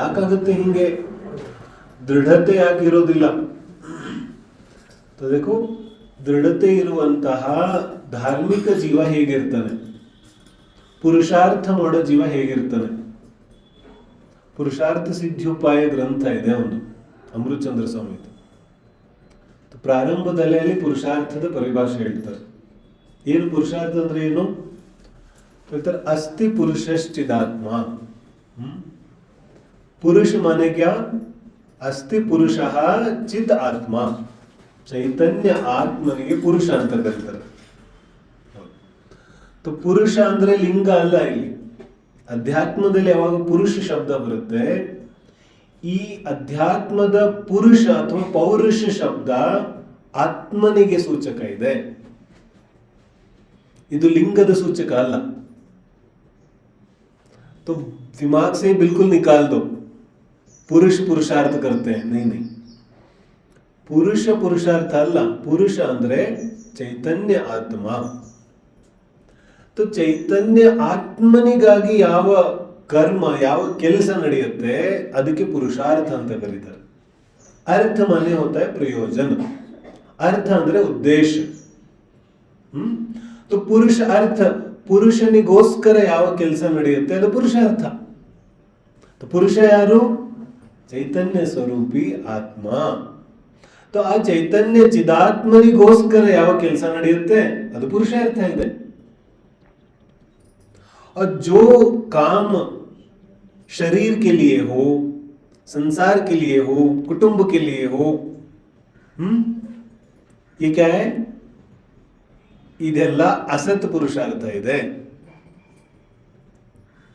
ಯಾಕಾಗುತ್ತೆ ಹಿಂಗೆ? ದೃಢತೆ ಯಾಕಿರೋದಿಲ್ಲ ಅದಕ್ಕೂ ದೃಢತೆ ಇರುವಂತಹ ಧಾರ್ಮಿಕ ಜೀವ ಹೇಗಿರ್ತಾನೆ ಪುರುಷಾರ್ಥ ಮಾಡೋ ಜೀವ ಹೇಗಿರ್ತಾನೆ ಪುರುಷಾರ್ಥ ಸಿದ್ಧಿಯೋಪಾಯ ಗ್ರಂಥ ಇದೆ ಒಂದು, ಅಮೃತಚಂದ್ರ ಸ್ವಾಮಿ ಪ್ರಾರಂಭದಲ್ಲಿ ಪುರುಷಾರ್ಥದ ಪರಿಭಾಷೆ ಹೇಳ್ತಾರೆ. ಏನು ಪುರುಷಾರ್ಥ ಅಂದ್ರೆ ಏನು? ಹೇಳ್ತಾರೆ, ಅಸ್ಥಿ ಪುರುಷಶ್ಚಿದಾತ್ಮ. ಹ್ಮ್? ಪುರುಷ ಮಾನೆ ಕ್ಯಾ ಅಸ್ಥಿ ಪುರುಷ ಚಿತ್ ಆತ್ಮ ಚೈತನ್ಯ ಆತ್ಮನಿಗೆ ಪುರುಷ ಅಂತ ಕರೀತಾರೆ तो ಪುರುಷ ಅಂದ್ರೆ ಲಿಂಗ ಅಲ್ಲ ಇಲ್ಲಿ ಅಧ್ಯಾತ್ಮದಲ್ಲಿ ಯಾವಾಗ ಪುರುಷ ಶಬ್ದ ಬರುತ್ತೆ ಈ ಅಧ್ಯಾತ್ಮದ ಪುರುಷ ಅಥವಾ ಪೌರುಷ ಶಬ್ದ ಆತ್ಮನಿಗೆ ಸೂಚಕ ಇದೆ ಇದು ಲಿಂಗದ ಸೂಚಕ ಅಲ್ಲ तो दिमाग से बिल्कुल निकाल दो पुरुष पुरुषार्थ करते हैं नहीं नहीं ಪುರುಷ ಪುರುಷಾರ್ಥ ಅಲ್ಲ ಪುರುಷ ಅಂದ್ರೆ ಚೈತನ್ಯ ಆತ್ಮ तो ಚೈತನ್ಯ ಆತ್ಮನಿಗಾಗಿ ಯಾವ ಕರ್ಮ ಯಾವ ಕೆಲಸ ನಡೆಯುತ್ತೆ ಅದಕ್ಕೆ ಪುರುಷಾರ್ಥ ಅಂತ ಕರೀತಾರೆ ಅರ್ಥ ಮನೆ ಹೋತ ಪ್ರಯೋಜನ ಅರ್ಥ ಅಂದ್ರೆ ಉದ್ದೇಶ ಹ್ಮ್ तो ಪುರುಷ ಅರ್ಥ ಪುರುಷನಿಗೋಸ್ಕರ ಯಾವ ಕೆಲಸ ನಡೆಯುತ್ತೆ ಅದು ಪುರುಷಾರ್ಥ तो ಪುರುಷ ಯಾರು ಚೈತನ್ಯ ಸ್ವರೂಪಿ ಆತ್ಮ तो ಆ ಚೈತನ್ಯ ಚಿದಾತ್ಮನಿಗೋಸ್ಕರ ಯಾವ ಕೆಲಸ ನಡೆಯುತ್ತೆ ಅದು ಪುರುಷಾರ್ಥ ಇದೆ और जो काम शरीर के लिए हो संसार के लिए हो कुटुंब के लिए हो हम्म ये क्या है ಇದೆಲ್ಲ ಅಸತ್ ಪುರುಷಾರ್ಥ ಇದೆ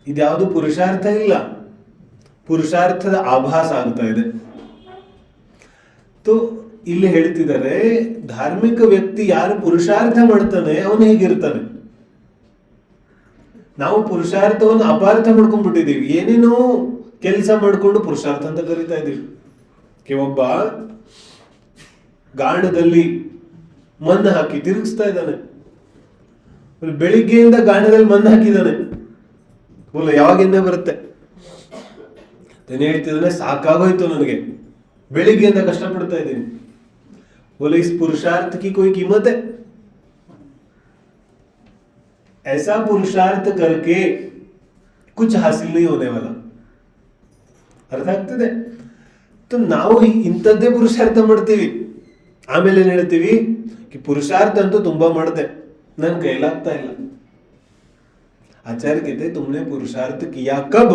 ಇದ್ಯಾವುದು ಪುರುಷಾರ್ಥ ಇಲ್ಲ ಪುರುಷಾರ್ಥದ ಆಭಾಸ ಆಗ್ತಾ ಇದೆ. तो ಇಲ್ಲಿ ಹೇಳ್ತಿದ್ದಾರೆ, ಧಾರ್ಮಿಕ ವ್ಯಕ್ತಿ ಯಾರು ಪುರುಷಾರ್ಥ ಮಾಡ್ತಾನೆ, ಅವನು ಹೇಗಿರ್ತಾನೆ. ನಾವು ಪುರುಷಾರ್ಥವನ್ನು ಅಪಾರ್ಥ ಮಾಡ್ಕೊಂಡ್ಬಿಟ್ಟಿದ್ದೀವಿ. ಏನೇನೋ ಕೆಲಸ ಮಾಡ್ಕೊಂಡು ಪುರುಷಾರ್ಥ ಅಂತ ಕರಿತಾ ಇದ್ದೀವಿ. ಒಬ್ಬ ಗಾಣದಲ್ಲಿ ಮಣ್ಣು ಹಾಕಿ ತಿರುಗಿಸ್ತಾ ಇದ್ದಾನೆ. ಬೆಳಿಗ್ಗೆಯಿಂದ ಗಾಣದಲ್ಲಿ ಮಣ್ಣು ಹಾಕಿದ್ದಾನೆ. ಯಾವಾಗ ಬರುತ್ತೆ? ತಾನೇ ಹೇಳ್ತಿದ್ದಾನೆ ಸಾಕಾಗೋಯ್ತು ನನಗೆ ಬೆಳಿಗ್ಗೆಯಿಂದ ಕಷ್ಟಪಡ್ತಾ ಇದ್ದೀನಿ बोले इस पुरुषार्थ की कोई कीमत है ऐसा पुरुषार्थ करके कुछ हासिल नहीं होने वाला ಅರ್ಥ ಆಗ್ತದೆ तो ನಾವು ಇಂಥದ್ದೇ ಪುರುಷಾರ್ಥ ಮಾಡ್ತೀವಿ ಆಮೇಲೆ ಏನ್ ಹೇಳ್ತೀವಿ ಕಿ ಪುರುಷಾರ್ಥ ಅಂತೂ ತುಂಬಾ ಮಾಡಿದೆ ನನ್ ಕೈಲಾಗ್ತಾ ಇಲ್ಲ ಆಚಾರ್ಯ कहते तुमने पुरुषार्थ किया कब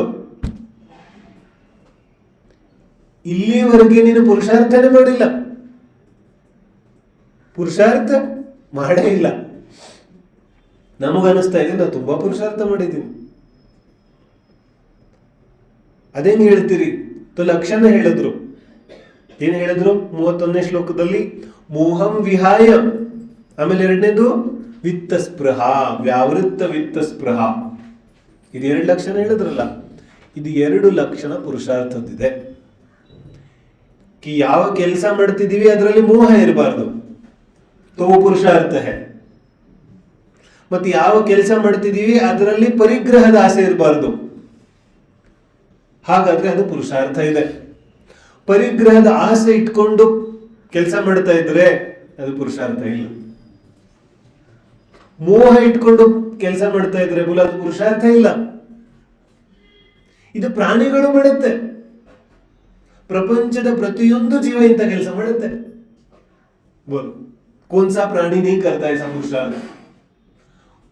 ಇಲ್ಲಿವರೆಗೆ ನೀನು ಪುರುಷಾರ್ಥನೇ ಮಾಡಿಲ್ಲ. ಪುರುಷಾರ್ಥ ಮಾಡೇ ಇಲ್ಲ. ನಮಗನಿಸ್ತಾ ಇದೆ ನಾವು ತುಂಬಾ ಪುರುಷಾರ್ಥ ಮಾಡಿದ್ದೀನಿ. ಅದೇನು ಹೇಳ್ತೀರಿ? ತು ಲಕ್ಷಣ ಹೇಳಿದ್ರು. ಏನು ಹೇಳಿದ್ರು? ಮೂವತ್ತೊಂದನೇ ಶ್ಲೋಕದಲ್ಲಿ, ಮೋಹಂ ವಿಹಾಯ. ಆಮೇಲೆ ಎರಡನೇದು ವಿತ್ತ ಸ್ಪೃಹ ವ್ಯಾವೃತ್ತ ವಿತ್ತ ಸ್ಪೃಹ ಇದು ಎರಡು ಲಕ್ಷಣ ಹೇಳಿದ್ರಲ್ಲ. ಇದು ಎರಡು ಲಕ್ಷಣ ಪುರುಷಾರ್ಥದಿದೆ ಕಿ ಯಾವ ಕೆಲಸ ಮಾಡ್ತಿದ್ದೀವಿ ಅದರಲ್ಲಿ ಮೋಹ ಇರಬಾರ್ದು. ತೋ ಪುರುಷಾರ್ಥ ಮತ್ತೆ ಯಾವ ಕೆಲಸ ಮಾಡ್ತಿದ್ದೀವಿ ಅದರಲ್ಲಿ ಪರಿಗ್ರಹದ ಆಸೆ ಇರಬಾರ್ದು. ಹಾಗಾದ್ರೆ ಅದು ಪುರುಷಾರ್ಥ ಇದೆ. ಪರಿಗ್ರಹದ ಆಸೆ ಇಟ್ಕೊಂಡು ಕೆಲಸ ಮಾಡ್ತಾ ಇದ್ರೆ ಅದು ಪುರುಷಾರ್ಥ ಇಲ್ಲ. ಮೋಹ ಇಟ್ಕೊಂಡು ಕೆಲಸ ಮಾಡ್ತಾ ಇದ್ರೆ ಬುಲ ಅದು ಪುರುಷಾರ್ಥ ಇಲ್ಲ. ಇದು ಪ್ರಾಣಿಗಳು ಮಾಡುತ್ತೆ. ಪ್ರಪಂಚದ ಪ್ರತಿಯೊಂದು ಜೀವ ಇಂಥ ಕೆಲಸ ಮಾಡುತ್ತೆ बोलो कौन सा प्राणी नहीं करता ऐसा पुरुषार्थ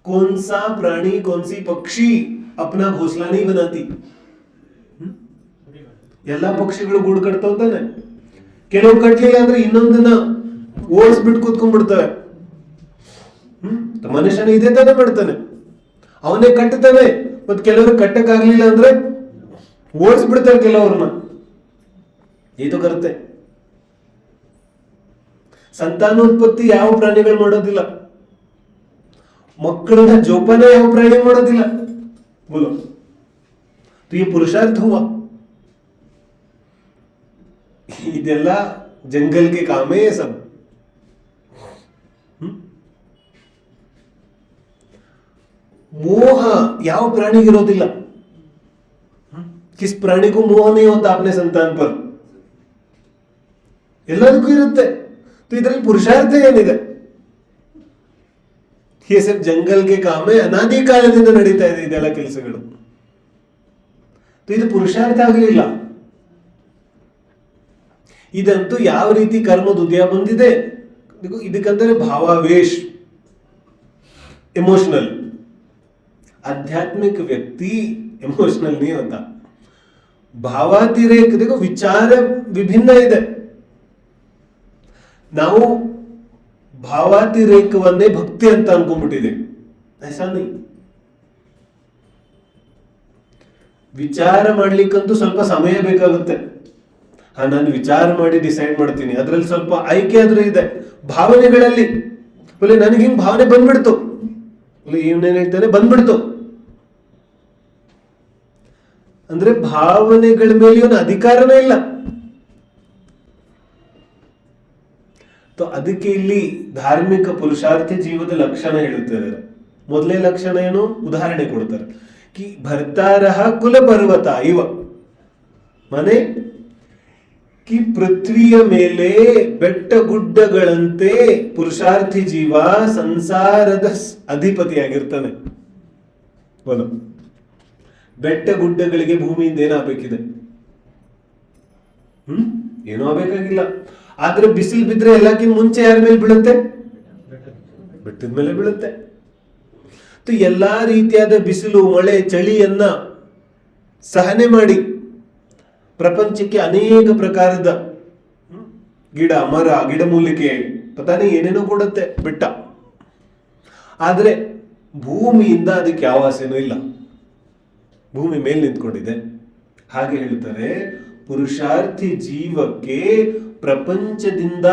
कौन सा प्राणी कौन सी पक्षी अपना घोसला नहीं बनाती ಹ್ಮ್? ಎಲ್ಲಾ ಪಕ್ಷಿಗಳು ಗೂಡು ಕಟ್ತಾವ್ ತಾನೆ ಕೆಲವು ಕಟ್ಲಿಲ್ಲ ಅಂದ್ರೆ ಇನ್ನೊಂದನ್ನ ಓಡಿಸ್ಬಿಟ್ಟು ಕೂತ್ಕೊಂಡ್ಬಿಡ್ತವೆ ಹ್ಮ್ ಮನುಷ್ಯನ ಇದೇ ತಾನೇ ಮಾಡ್ತಾನೆ ಅವನೇ ಕಟ್ಟತಾನೆ ಮತ್ ಕೆಲವರು ಕಟ್ಟಕ್ ಆಗ್ಲಿಲ್ಲ ಅಂದ್ರೆ ಓಡಿಸ್ಬಿಡ್ತಾರೆ ಕೆಲವ್ರನ್ನ ಇದು ಕರುತ್ತೆ ಸಂತಾನೋತ್ಪತ್ತಿ ಯಾವ ಪ್ರಾಣಿಗಳು ಮಾಡೋದಿಲ್ಲ ಮಕ್ಕಳನ್ನ ಜೋಪಾನ ಯಾವ ಪ್ರಾಣಿ ಮಾಡೋದಿಲ್ಲ ಬೋಲೋ तो ये पुरुषार्थ हुआ ಇದೆಲ್ಲ ಜಂಗಲ್ ಕೆ ಕಾಮೇ ये सब ಹ್ಮ್? ಮೋಹ ಯಾವ ಪ್ರಾಣಿಗಿರೋದಿಲ್ಲ ಹ್ಮ್? किस प्राणी को मोह नहीं होता अपने संतान पर ಎಲ್ಲದಕ್ಕೂ ಇರುತ್ತೆ. ಇದರಲ್ಲಿ ಪುರುಷಾರ್ಥ ಏನಿದೆ? ಹೆಸರು ಜಂಗಲ್ಗೆ ಕಾಮೆ ಅನಾದಿ ಕಾಲದಿಂದ ನಡೀತಾ ಇದೆ ಇದೆಲ್ಲ ಕೆಲಸಗಳು. ಇದು ಪುರುಷಾರ್ಥ ಆಗಲಿಲ್ಲ. ಇದಂತೂ ಯಾವ ರೀತಿ ಕರ್ಮದ ಉದಯ ಬಂದಿದೆ? ಇದಕ್ಕಂದರೆ ಭಾವಾವೇಶ್. ಎಮೋಷನಲ್ ಆಧ್ಯಾತ್ಮಿಕ ವ್ಯಕ್ತಿ ಎಮೋಷನಲ್ ನೀವು ಅಂತ ಭಾವಾತಿರೇಕದಿಗೂ ವಿಚಾರ ವಿಭಿನ್ನ ಇದೆ. ನಾವು ಭಾವಾತಿರೇಕವನ್ನೇ ಭಕ್ತಿ ಅಂತ ಅನ್ಕೊಂಡ್ಬಿಟ್ಟಿದೆ ವಿಚಾರ ಮಾಡ್ಲಿಕ್ಕಂತೂ ಸ್ವಲ್ಪ ಸಮಯ ಬೇಕಾಗುತ್ತೆ. ನಾನು ವಿಚಾರ ಮಾಡಿ ಡಿಸೈಡ್ ಮಾಡ್ತೀನಿ. ಅದ್ರಲ್ಲಿ ಸ್ವಲ್ಪ ಆಯ್ಕೆ ಆದ್ರೂ ಇದೆ. ಭಾವನೆಗಳಲ್ಲಿ. ಒಳ್ಳೆ ನನಗೆ ಹಿಂಗ್ ಭಾವನೆ ಬಂದ್ಬಿಡ್ತು. ಒಳ್ಳೆ ಇವನೇನು ಹೇಳ್ತಾನೆ, ಬಂದ್ಬಿಡ್ತು. ಅಂದ್ರೆ ಭಾವನೆಗಳ ಮೇಲೆ ಇವನ ಅಧಿಕಾರನೇ ಇಲ್ಲ. ಅದಕ್ಕೆ ಇಲ್ಲಿ ಧಾರ್ಮಿಕ ಪುರುಷಾರ್ಥ ಜೀವದ ಲಕ್ಷಣ ಹೇಳುತ್ತಾರೆ. ಮೊದಲೇ ಲಕ್ಷಣ ಏನು? ಉದಾಹರಣೆ ಕೊಡ್ತಾರೆ. ಕಿ ಭರ್ತಾರಹ ಕುಲ ಪರ್ವತ ಇವ. ಮನೆ? ಕಿ ಪೃಥ್ವಿಯ ಮೇಲೆ ಬೆಟ್ಟ ಗುಡ್ಡಗಳಂತೆ ಪುರುಷಾರ್ಥಿ ಜೀವ ಸಂಸಾರದ ಅಧಿಪತಿಯಾಗಿರ್ತಾನೆ. ಬಲ ಬೆಟ್ಟ ಗುಡ್ಡಗಳಿಗೆ ಭೂಮಿಯಿಂದ ಏನಾಗಬೇಕಿದೆ? ಹ್ಮ್? ಏನೂ ಆಗ್ಬೇಕಾಗಿಲ್ಲ. ಆದ್ರೆ ಬಿಸಿಲು ಬಿದ್ರೆ ಎಲ್ಲಕ್ಕಿಂತ ಮುಂಚೆ ಯಾರ ಮೇಲೆ ಬೀಳುತ್ತೆ? ಬೆಟ್ಟದ ಮೇಲೆ ಬೀಳುತ್ತೆ. ಎಲ್ಲಾ ರೀತಿಯಾದ ಬಿಸಿಲು, ಮಳೆ, ಚಳಿಯನ್ನ ಸಹನೆ ಮಾಡಿ ಪ್ರಪಂಚಕ್ಕೆ ಅನೇಕ ಪ್ರಕಾರದ ಗಿಡ, ಮರ ಗಿಡಮೂಲಿಕೆ ಪತಾನೆ ಏನೇನೋ ಕೊಡುತ್ತೆ ಬೆಟ್ಟ. ಆದರೆ ಭೂಮಿಯಿಂದ ಅದಕ್ಕೆ ಯಾವ ಇಲ್ಲ. ಭೂಮಿ ಮೇಲೆ ನಿಂತ್ಕೊಂಡಿದೆ. ಹಾಗೆ ಹೇಳ್ತಾರೆ, ಪುರುಷಾರ್ಥಿ ಜೀವಕ್ಕೆ ಪ್ರಪಂಚದಿಂದ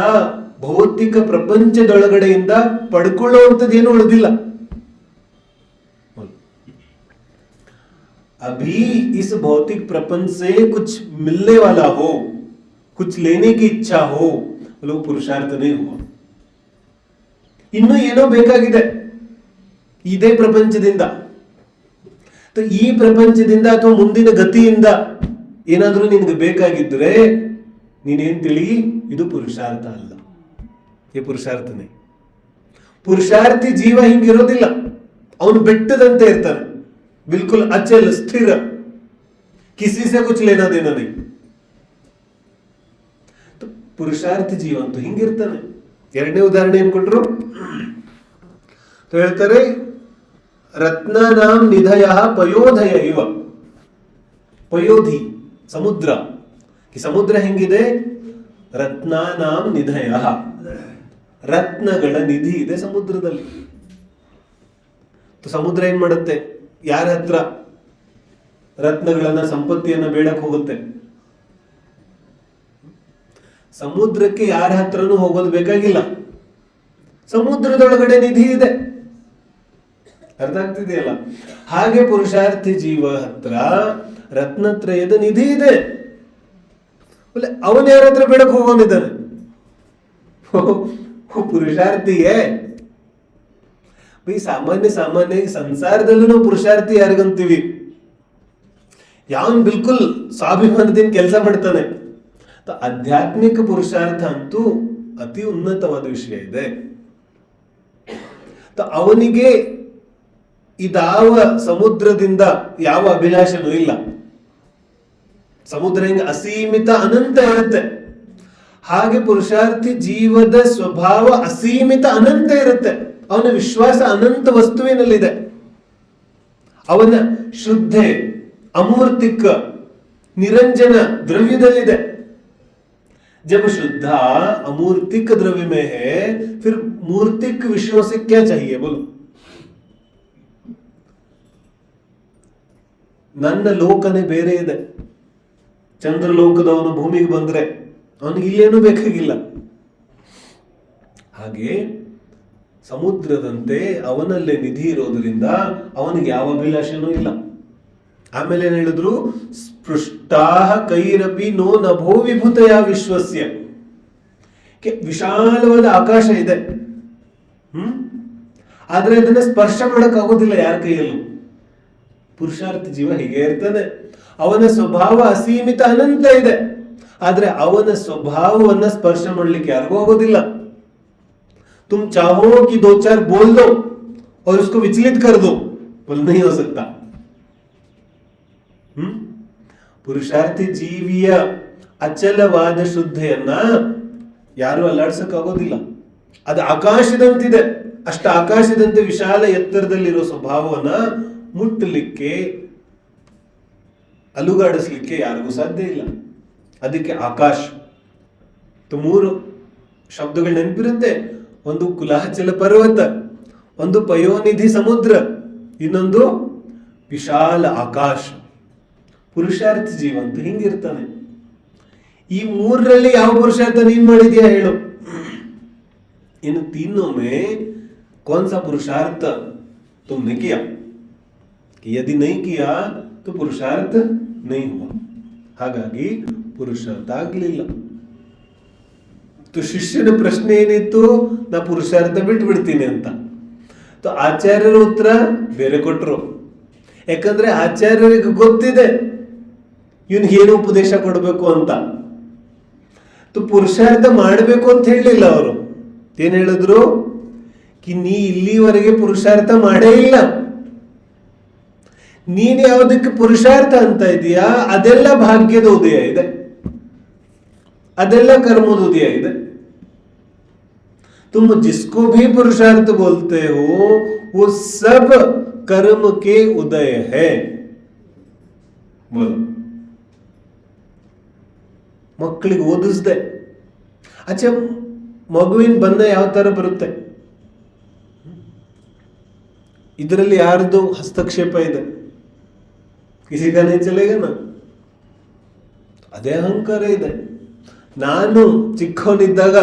ಭೌತಿಕ ಪ್ರಪಂಚದೊಳಗಡೆಯಿಂದ ಪಡ್ಕೊಳ್ಳುವಂಥದ್ದು ಏನು ಉಳಿದಿಲ್ಲ अभी इस भौतिक प्रपंच से कुछ मिलने वाला हो कुछ लेने की इच्छा हो वो पुरुषार्थ नहीं हुआ ಇನ್ನು ಏನೋ ಬೇಕಾಗಿದೆ ಇದೇ ಪ್ರಪಂಚದಿಂದ तो ಈ ಪ್ರಪಂಚದಿಂದ ಅಥವಾ ಮುಂದಿನ ಗತಿಯಿಂದ ಏನಾದ್ರೂ ನಿನ್ಗೆ ಬೇಕಾಗಿದ್ರೆ ನೀನೇನ್ ತಿಳಿ? ಇದು ಪುರುಷಾರ್ಥ ಅಲ್ಲ. ಈ ಪುರುಷಾರ್ಥನೇ? ಪುರುಷಾರ್ಥಿ ಜೀವ ಹಿಂಗಿರೋದಿಲ್ಲ. ಅವನು ಬೆಟ್ಟದಂತೆ ಇರ್ತಾನೆ. ಬಿಲ್ಕುಲ್ ಅಚಲ್ ಸ್ಥಿರ. ಕಿಸಿ ಸೆ ಲೇನಾ ದೇನಾ ನೈ तो ಪುರುಷಾರ್ಥಿ ಜೀವ ಅಂತೂ ಹಿಂಗಿರ್ತಾನೆ. ಎರಡನೇ ಉದಾಹರಣೆ ಏನ್ ಕೊಟ್ರು? ಹೇಳ್ತಾರೆ, ರತ್ನಾನಾಂ ನಿಧಯ ಪಯೋಧಯ ಇವ. ಪಯೋಧಿ, ಸಮುದ್ರ. ಈ ಸಮುದ್ರ ಹೆಂಗಿದೆ? ರತ್ನಾನಾಂ ನಿಧಯ. ರತ್ನಗಳ ನಿಧಿ ಇದೆ ಸಮುದ್ರದಲ್ಲಿ. ಸಮುದ್ರ ಏನ್ ಮಾಡುತ್ತೆ? ಯಾರ ಹತ್ರ? ರತ್ನಗಳನ್ನ, ಸಂಪತ್ತಿಯನ್ನ ಬೇಡಕ್ ಹೋಗುತ್ತೆ. ಸಮುದ್ರಕ್ಕೆ ಯಾರ ಹತ್ರನೂ ಹೋಗೋದು ಬೇಕಾಗಿಲ್ಲ. ಸಮುದ್ರದೊಳಗಡೆ ನಿಧಿ ಇದೆ. ಅರ್ಥ ಆಗ್ತಿದೆಯಲ್ಲ? ಹಾಗೆ ಪುರುಷಾರ್ಥಿ ಜೀವ ಹತ್ರ ರತ್ನತ್ರಯದ ನಿಧಿ ಇದೆ. ಒಳ್ಳೆ ಅವನ ಯಾರ ಹತ್ರ ಬೇಡಕ್ ಹೋಗೋನಿದ್ದಾನೆ ಪುರುಷಾರ್ಥಿಯೇ. ಬೈ ಸಾಮಾನ್ಯ ಸಾಮಾನ್ಯ ಸಂಸಾರದಲ್ಲೂ ನಾವು ಪುರುಷಾರ್ಥಿ ಯಾರಿಗಂತೀವಿ? ಯಾವನ್ ಬಿಲ್ಕುಲ್ ಸ್ವಾಭಿಮಾನದಿಂದ ಕೆಲಸ ಮಾಡ್ತಾನೆ? ಆಧ್ಯಾತ್ಮಿಕ ಪುರುಷಾರ್ಥ ಅಂತೂ ಅತಿ ಉನ್ನತವಾದ ವಿಷಯ ಇದೆ. ಅವನಿಗೆ ಇದಾವ ಸಮುದ್ರದಿಂದ ಯಾವ ಅಭಿಲಾಷನೂ ಇಲ್ಲ. ಸಮುದ್ರ ಹಿಂಗ ಅಸೀಮಿತ ಅನಂತ ಇರುತ್ತೆ ಹಾಗೆ ಪುರುಷಾರ್ಥಿ ಜೀವದ ಸ್ವಭಾವ ಅಸೀಮಿತ ಅನಂತ ಇರುತ್ತೆ ಅವನ ವಿಶ್ವಾಸ ಅನಂತ ವಸ್ತುವಿನಲ್ಲಿದೆ ಅವನ ಶುದ್ಧೆ ಅಮೂರ್ತಿಕ ನಿರಂಜನ ದ್ರವ್ಯದಲ್ಲಿದೆ जब शुद्धा अमूर्तिक द्रव्य में है फिर मूर्तिक विषयों से क्या चाहिए बोलो ನನ್ನ ಲೋಕನೇ ಬೇರೆ ಇದೆ ಚಂದ್ರಲೋಕದವನು ಭೂಮಿಗೆ ಬಂದ್ರೆ ಅವನಿಗೆ ಇಲ್ಲೇನೂ ಬೇಕಾಗಿಲ್ಲ. ಹಾಗೆ ಸಮುದ್ರದಂತೆ ಅವನಲ್ಲೇ ನಿಧಿ ಇರೋದ್ರಿಂದ ಅವನಿಗೆ ಯಾವ ಅಭಿಲಾಷನೂ ಇಲ್ಲ. ಆಮೇಲೆ ಏನ್ ಹೇಳಿದ್ರು? ಸ್ಪೃಷ್ಟಾ ಕೈರಪಿ ನೋ ನಭೋ ವಿಭೂತಯ ವಿಶ್ವಸ್ಯ. ವಿಶಾಲವಾದ ಆಕಾಶ ಇದೆ. ಹ್ಮ್? ಆದ್ರೆ ಅದನ್ನ ಸ್ಪರ್ಶ ಮಾಡಕ್ ಆಗೋದಿಲ್ಲ ಯಾರ ಕೈಯಲ್ಲೂ. ಪುರುಷಾರ್ಥ ಜೀವ ಹೀಗೆ ಇರ್ತಾನೆ ಅವನ ಸ್ವಭಾವ ಅಸೀಮಿತ ಅನಂತ ಇದೆ ಆದ್ರೆ ಅವನ ಸ್ವಭಾವವನ್ನ ಸ್ಪರ್ಶ ಮಾಡ್ಲಿಕ್ಕೆ ಯಾರಿಗೂ ಆಗೋದಿಲ್ಲ तुम चाहो कि दो चार बोल दो और उसको विचलित कर दो बोल नहीं हो सकता ಹ್ಮ್ ಪುರುಷಾರ್ಥಿ ಜೀವಿಯ ಅಚಲವಾದ ಶುದ್ಧೆಯನ್ನ ಯಾರು ಅಲ್ಲಾಡ್ಸಕ್ಕಾಗೋದಿಲ್ಲ ಅದು ಆಕಾಶದಂತಿದೆ ಅಷ್ಟ ಆಕಾಶದಂತೆ ವಿಶಾಲ ಎತ್ತರದಲ್ಲಿರೋ ಸ್ವಭಾವವನ್ನ ಮುಟ್ಟಲಿಕ್ಕೆ ಅಲುಗಾಡಿಸ್ಲಿಕ್ಕೆ ಯಾರಿಗೂ ಸಾಧ್ಯ ಇಲ್ಲ. ಅದಕ್ಕೆ ಆಕಾಶ್ ಮೂರು ಶಬ್ದಗಳು ನೆನಪಿರುತ್ತೆ. ಒಂದು ಕುಲಾಹಚಲ ಪರ್ವತ, ಒಂದು ಪಯೋನಿಧಿ ಸಮುದ್ರ, ಇನ್ನೊಂದು ವಿಶಾಲ ಆಕಾಶ. ಪುರುಷಾರ್ಥ ಜೀವಂತ ಹಿಂಗಿರ್ತಾನೆ. ಈ ಮೂರರಲ್ಲಿ ಯಾವ ಪುರುಷಾರ್ಥ ನೀನ್ ಮಾಡಿದ್ಯಾ ಹೇಳು. ಇನ್ನು ತಿನ್ನೊಮ್ಮೆ ಕೋನ್ಸ ಪುರುಷಾರ್ಥ ತುಮ್ನೆ ಯದಿ ನೈ ಕಿಯಾ तो पुरुषार्थ नहीं हुआ ಹಾಗಾಗಿ ಪುರುಷಾರ್ಥ ಆಗ್ಲಿಲ್ಲ ತು ಶಿಷ್ಯನ ಪ್ರಶ್ನೆ ಏನಿತ್ತು ನಾ ಪುರುಷಾರ್ಥ ಬಿಟ್ಟು ಬಿಡ್ತೀನಿ ಅಂತ તો ಆಚಾರ್ಯರ ಉತ್ತರ ಬೇರೆ ಕೊಟ್ರು ಯಾಕಂದ್ರೆ ಆಚಾರ್ಯರಿಗೆ ಗೊತ್ತಿದೆ ಇವನ್ಗೆ ಏನು ಉಪದೇಶ ಕೊಡಬೇಕು ಅಂತ ತು ಪುರುಷಾರ್ಥ ಮಾಡಬೇಕು ಅಂತ ಹೇಳಲಿಲ್ಲ ಅವರು ಏನ್ ಹೇಳಿದ್ರು ಕಿ ನೀ ಇಲ್ಲಿವರೆಗೆ ಪುರುಷಾರ್ಥ ಮಾಡೇ ಇಲ್ಲ ನೀನ್ ಯಾವುದಕ್ಕೆ ಪುರುಷಾರ್ಥ ಅಂತ ಇದೆಯಾ ಅದೆಲ್ಲ ಭಾಗ್ಯದ ಉದಯ ಇದೆ ಅದೆಲ್ಲ कर्मों उदय ಇದೆ तुम जिसको भी पुरुषार्थ बोलते हो वो सब कर्म के उदय है बोलो ಮಕ್ಕಳಿಗೆ ಓದಿಸ್ದೆ ಅಚ್ಚ ಮಗುವಿನ ಬಂದ ಯಾವ ತರ ಬರುತ್ತೆ ಇದರಲ್ಲಿ ಯಾರ್ದು ಹಸ್ತಕ್ಷೇಪ ಇದೆ ಕಿಸಿಗಾನೇ ಚಲೆಗನ ಅದೇ ಅಹಂಕಾರ ಇದೆ ನಾನು ಚಿಕ್ಕವನಿದ್ದಾಗ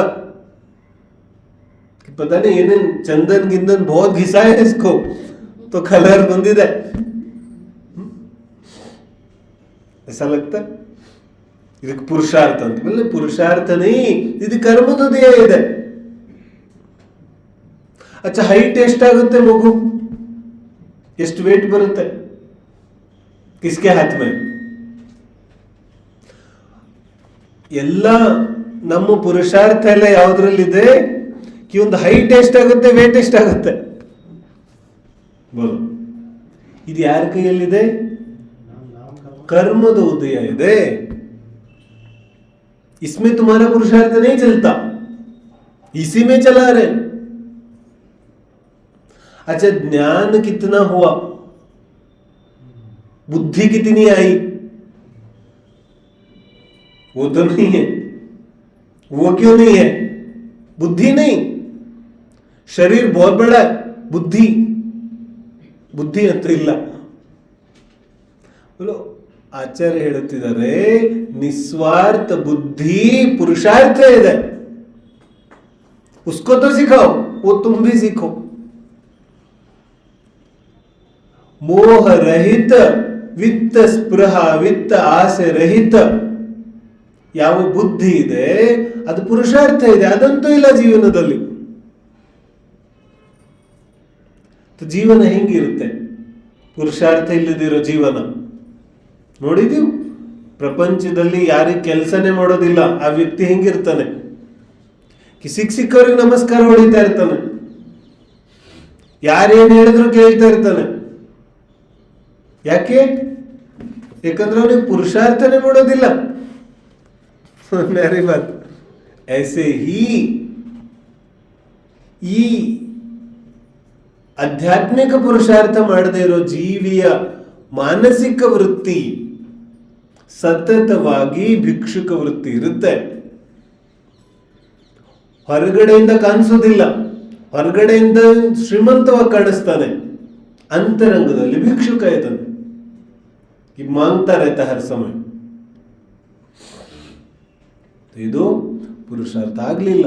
पता नहीं ಏನೇನ್ ಚಂದನ್ ಗಿಂದನ್ ಬಹುತ್ घिसा है इसको तो ಕಲರ್ ಬಂದಿದೆ ऐसा लगता है ಇದಕ್ಕೆ ಪುರುಷಾರ್ಥ ಅಂತ ಮೇಲೆ ಪುರುಷಾರ್ಥನೇ ಇದು ಕರ್ಮದೋದಯ ಇದೆ ಅಚ್ಚ ಹೈಟ್ ಎಷ್ಟಾಗುತ್ತೆ ಮಗು ಎಷ್ಟು ವೇಟ್ ಬರುತ್ತೆ ಕಿಸ್ಕೆ ಹಾತ್ ಮೇಲೆ ಎಲ್ಲ ನಮ್ಮ ಪುರುಷಾರ್ಥ ಎಲ್ಲ ಯಾವ್ದ್ರಲ್ಲಿದೆ ಕಿ ಒಂದು ಹೈಟ್ ಎಷ್ಟಾಗುತ್ತೆ ವೇಟ್ ಎಷ್ಟಾಗುತ್ತೆ ಬೋಲು ಇದು ಯಾರ ಕೈಯಲ್ಲಿದೆ कर्मद उदय ಇದೆ इसमें तुम्हारा पुरुषार्थ नहीं चलता इसी में चला रहे अच्छा ज्ञान कितना हुआ बुद्धि कितनी आई वो तो नहीं है वो क्यों नहीं है बुद्धि नहीं शरीर बहुत बड़ा है बुद्धि ಬುದ್ಧಿ ಅಂತ ಇಲ್ಲ बोलो ಆಚಾರ್ಯ ಹೇಳುತ್ತಿದ್ದಾರೆ ನಿಸ್ವಾರ್ಥ ಬುದ್ಧಿ ಪುರುಷಾರ್ಥ ಇದೆ उसको तो सिखाओ वो तुम भी सीखो ಮೋಹ ರಹಿತ ವಿತ್ತ ಸ್ಪೃಹ, ವಿತ್ತ ಆಸೆ ರಹಿತ. ಯಾವ ಬುದ್ಧಿ ಇದೆ, ಅದು ಪುರುಷಾರ್ಥ ಇದೆ, ಅದಂತೂ ಇಲ್ಲ ಜೀವನದಲ್ಲಿ. ಜೀವನ ಹೆಂಗಿರುತ್ತೆ? ಪುರುಷಾರ್ಥ ಇಲ್ಲದಿರೋ ಜೀವನ. ನೋಡಿದೀವಿ ಪ್ರಪಂಚದಲ್ಲಿ ಯಾರಿಗೆ ಕೆಲಸನೇ ಮಾಡೋದಿಲ್ಲ, ಆ ವ್ಯಕ್ತಿ ಹೆಂಗಿರ್ತಾನೆ? ಕಿ ಸಿಕ್ ಸಿಕ್ಕವ್ರಿಗೆ ನಮಸ್ಕಾರ ಹೊಡಿತಾ ಇರ್ತಾನೆ. ಯಾರೇನು ಹೇಳಿದ್ರು ಕೇಳ್ತಾ ಇರ್ತಾನೆ. ಯಾಕೆ? ಯಾಕಂದ್ರೆ ಅವನಿಗೆ ಪುರುಷಾರ್ಥನೆ ಮಾಡೋದಿಲ್ಲ. ವೆರಿ ಬಾತ್ ಐಸೆ ಈ ಆಧ್ಯಾತ್ಮಿಕ ಪುರುಷಾರ್ಥ ಮಾಡದೇ ಇರೋ ಜೀವಿಯ ಮಾನಸಿಕ ವೃತ್ತಿ ಸತತವಾಗಿ ಭಿಕ್ಷುಕ ವೃತ್ತಿ ಇರುತ್ತೆ. ಹೊರಗಡೆಯಿಂದ ಕಾಣಿಸೋದಿಲ್ಲ. ಹೊರಗಡೆಯಿಂದ ಶ್ರೀಮಂತವಾಗಿ ಕಾಣಿಸ್ತಾನೆ. ಅಂತರಂಗದಲ್ಲಿ ಭಿಕ್ಷುಕ ಇದ್ದಾನೆ. ಈ ಮಾಂಗ್ತಾ रहता हर समय ಇದು ಪುರುಷಾರ್ಥ ಆಗ್ಲಿಲ್ಲ